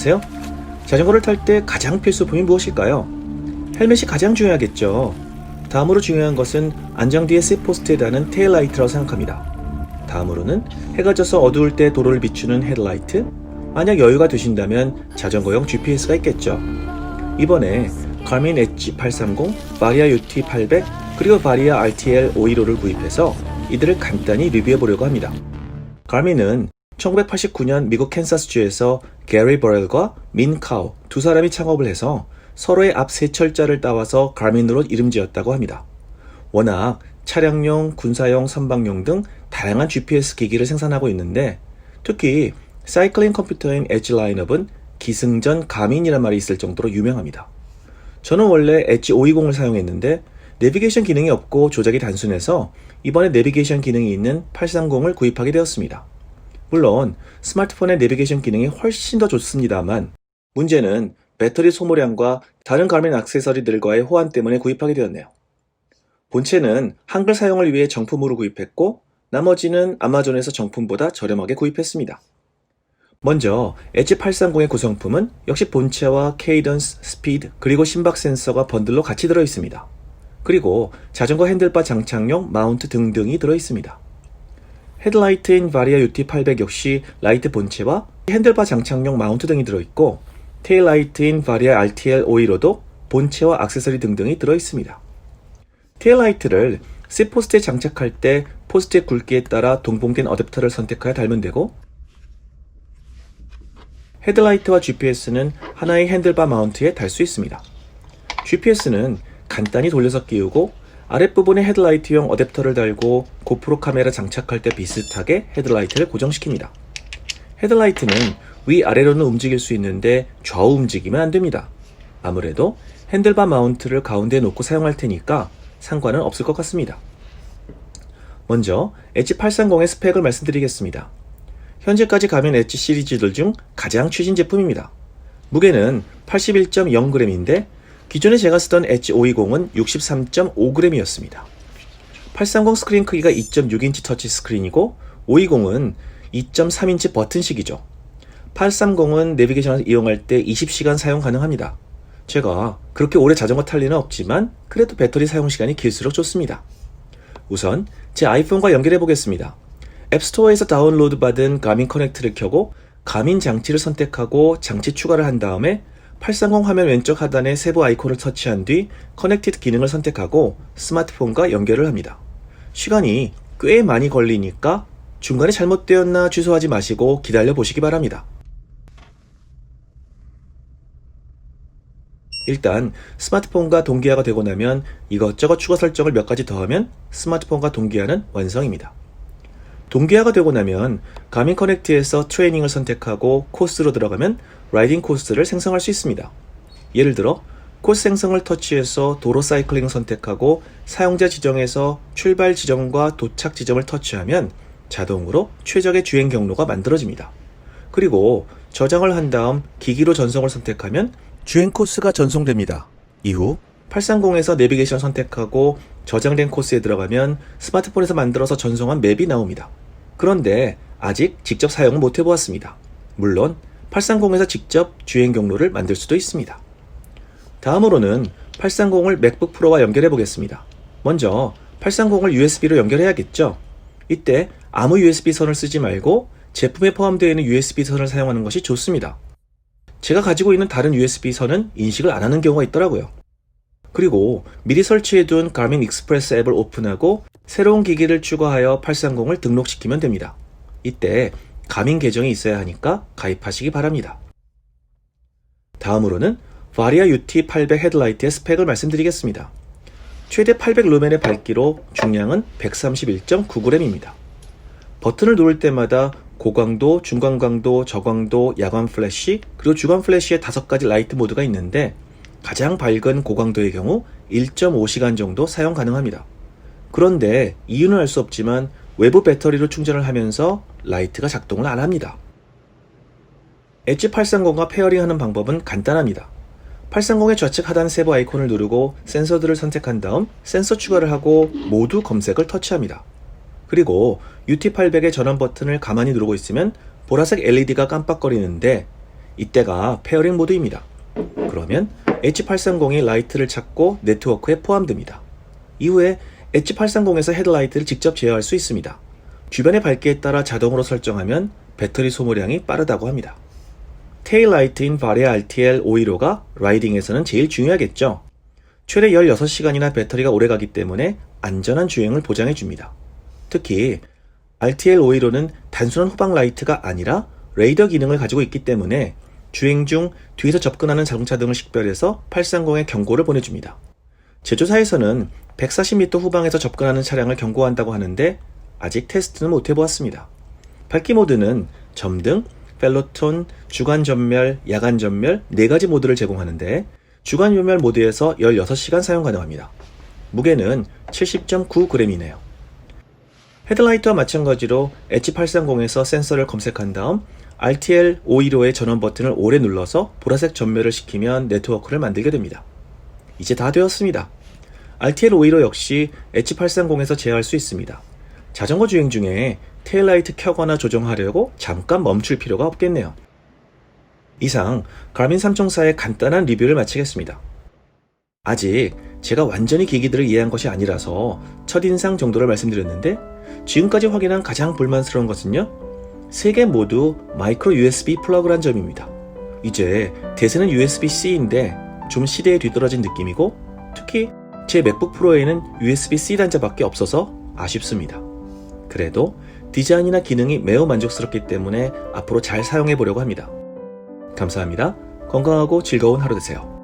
안녕하세요. 자전거를 탈 때 가장 필수품이 무엇일까요? 헬멧이 가장 중요하겠죠. 다음으로 중요한 것은 안장 뒤에 셋포스트에 다는 테일라이트라고 생각합니다. 다음으로는 해가 져서 어두울 때 도로를 비추는 헤드라이트, 만약 여유가 되신다면 자전거용 GPS가 있겠죠. 이번에 가민 엣지 830, 바리아 UT 800, 그리고 바리아 RTL 515를 구입해서 이들을 간단히 리뷰해 보려고 합니다. 가민은 1989년 미국 캔사스주에서 게리 버렐과 민 카우 두 사람이 창업을 해서 서로의 앞 세 철자를 따와서 가민으로 이름 지었다고 합니다. 워낙 차량용, 군사용, 선박용 등 다양한 GPS 기기를 생산하고 있는데 특히 사이클링 컴퓨터인 엣지 라인업은 기승전 가민이란 말이 있을 정도로 유명합니다. 저는 원래 엣지 520을 사용했는데 내비게이션 기능이 없고 조작이 단순해서 이번에 내비게이션 기능이 있는 830을 구입하게 되었습니다. 물론 스마트폰의 내비게이션 기능이 훨씬 더 좋습니다만 문제는 배터리 소모량과 다른 가민 액세서리들과의 호환 때문에 구입하게 되었네요. 본체는 한글 사용을 위해 정품으로 구입했고 나머지는 아마존에서 정품보다 저렴하게 구입했습니다. 먼저 엣지 830의 구성품은 역시 본체와 케이던스, 스피드, 그리고 심박 센서가 번들로 같이 들어 있습니다. 그리고 자전거 핸들바 장착용 마운트 등등이 들어 있습니다. 헤드라이트인 바리아 UT800 역시 라이트 본체와 핸들바 장착용 마운트 등이 들어있고 테일라이트인 바리아 RTL 515도 본체와 액세서리 등등이 들어있습니다. 테일라이트를 C포스트에 장착할 때 포스트의 굵기에 따라 동봉된 어댑터를 선택하여 달면 되고 헤드라이트와 GPS는 하나의 핸들바 마운트에 달 수 있습니다. GPS는 간단히 돌려서 끼우고 아랫부분에 헤드라이트용 어댑터를 달고 고프로 카메라 장착할 때 비슷하게 헤드라이트를 고정시킵니다. 헤드라이트는 위아래로는 움직일 수 있는데 좌우 움직이면 안 됩니다. 아무래도 핸들바 마운트를 가운데에 놓고 사용할 테니까 상관은 없을 것 같습니다. 먼저 엣지 830의 스펙을 말씀드리겠습니다. 현재까지 가면 엣지 시리즈들 중 가장 최신 제품입니다. 무게는 81.0g인데 기존에 제가 쓰던 엣지 520은 63.5g이었습니다. 830 스크린 크기가 2.6인치 터치 스크린이고 520은 2.3인치 버튼식이죠. 830은 내비게이션을 이용할 때 20시간 사용 가능합니다. 제가 그렇게 오래 자전거 탈 리는 없지만 그래도 배터리 사용 시간이 길수록 좋습니다. 우선 제 아이폰과 연결해 보겠습니다. 앱스토어에서 다운로드 받은 가민 커넥트를 켜고 가민 장치를 선택하고 장치 추가를 한 다음에 830 화면 왼쪽 하단에 세부 아이콘을 터치한 뒤 커넥티드 기능을 선택하고 스마트폰과 연결을 합니다. 시간이 꽤 많이 걸리니까 중간에 잘못되었나 취소하지 마시고 기다려 보시기 바랍니다. 일단 스마트폰과 동기화가 되고 나면 이것저것 추가 설정을 몇 가지 더하면 스마트폰과 동기화는 완성입니다. 동기화가 되고 나면 가민 커넥트에서 트레이닝을 선택하고 코스로 들어가면 라이딩 코스를 생성할 수 있습니다. 예를 들어 코스 생성을 터치해서 도로 사이클링을 선택하고 사용자 지정에서 출발 지점과 도착 지점을 터치하면 자동으로 최적의 주행 경로가 만들어집니다. 그리고 저장을 한 다음 기기로 전송을 선택하면 주행 코스가 전송됩니다. 이후 830에서 내비게이션 선택하고 저장된 코스에 들어가면 스마트폰에서 만들어서 전송한 맵이 나옵니다. 그런데 아직 직접 사용을 못 해보았습니다. 물론 830에서 직접 주행 경로를 만들 수도 있습니다. 다음으로는 830을 맥북 프로와 연결해 보겠습니다. 먼저 830을 USB로 연결해야겠죠. 이때 아무 USB 선을 쓰지 말고 제품에 포함되어 있는 USB 선을 사용하는 것이 좋습니다. 제가 가지고 있는 다른 USB 선은 인식을 안 하는 경우가 있더라고요. 그리고 미리 설치해둔 가민 익스프레스 앱을 오픈하고 새로운 기기를 추가하여 830을 등록시키면 됩니다. 이때 가민 계정이 있어야 하니까 가입하시기 바랍니다. 다음으로는 바리아 UT 800 헤드라이트의 스펙을 말씀드리겠습니다. 최대 800 루멘의 밝기로 중량은 131.9g입니다. 버튼을 누를 때마다 고광도, 중광광도, 저광도, 야광 플래시, 그리고 주간 플래시의 다섯 가지 라이트 모드가 있는데 가장 밝은 고광도의 경우 1.5시간 정도 사용 가능합니다. 그런데 이유는 알 수 없지만 외부 배터리로 충전을 하면서 라이트가 작동을 안 합니다. 엣지 830과 페어링하는 방법은 간단합니다. 830의 좌측 하단 세부 아이콘을 누르고 센서들을 선택한 다음 센서 추가를 하고 모두 검색을 터치합니다. 그리고 UT800의 전원 버튼을 가만히 누르고 있으면 보라색 LED가 깜빡거리는데 이때가 페어링 모드입니다. 그러면 H830이 라이트를 찾고 네트워크에 포함됩니다. 이후에 H830에서 헤드라이트를 직접 제어할 수 있습니다. 주변의 밝기에 따라 자동으로 설정하면 배터리 소모량이 빠르다고 합니다. 테일라이트인 바레 RTL 515가 라이딩에서는 제일 중요하겠죠. 최대 16시간이나 배터리가 오래가기 때문에 안전한 주행을 보장해 줍니다. 특히 RTL 515는 단순한 후방 라이트가 아니라 레이더 기능을 가지고 있기 때문에 주행 중 뒤에서 접근하는 자동차 등을 식별해서 830에 경고를 보내줍니다. 제조사에서는 140m 후방에서 접근하는 차량을 경고한다고 하는데 아직 테스트는 못 해보았습니다. 밝기 모드는 점등, 펠로톤, 주간 전멸, 야간 전멸 4가지 모드를 제공하는데 주간 전멸 모드에서 16시간 사용 가능합니다. 무게는 70.9g이네요. 헤드라이트와 마찬가지로 H830에서 센서를 검색한 다음 RTL 515의 전원 버튼을 오래 눌러서 보라색 전멸을 시키면 네트워크를 만들게 됩니다. 이제 다 되었습니다. RTL 515 역시 H830에서 제어할 수 있습니다. 자전거 주행 중에 테일라이트 켜거나 조정하려고 잠깐 멈출 필요가 없겠네요. 이상 가민 3총사의 간단한 리뷰를 마치겠습니다. 아직 제가 완전히 기기들을 이해한 것이 아니라서 첫인상 정도를 말씀드렸는데 지금까지 확인한 가장 불만스러운 것은요. 세 개 모두 마이크로 USB 플러그란 점입니다. 이제 대세는 USB-C인데 좀 시대에 뒤떨어진 느낌이고 특히 제 맥북 프로에는 USB-C 단자밖에 없어서 아쉽습니다. 그래도 디자인이나 기능이 매우 만족스럽기 때문에 앞으로 잘 사용해 보려고 합니다. 감사합니다. 건강하고 즐거운 하루 되세요.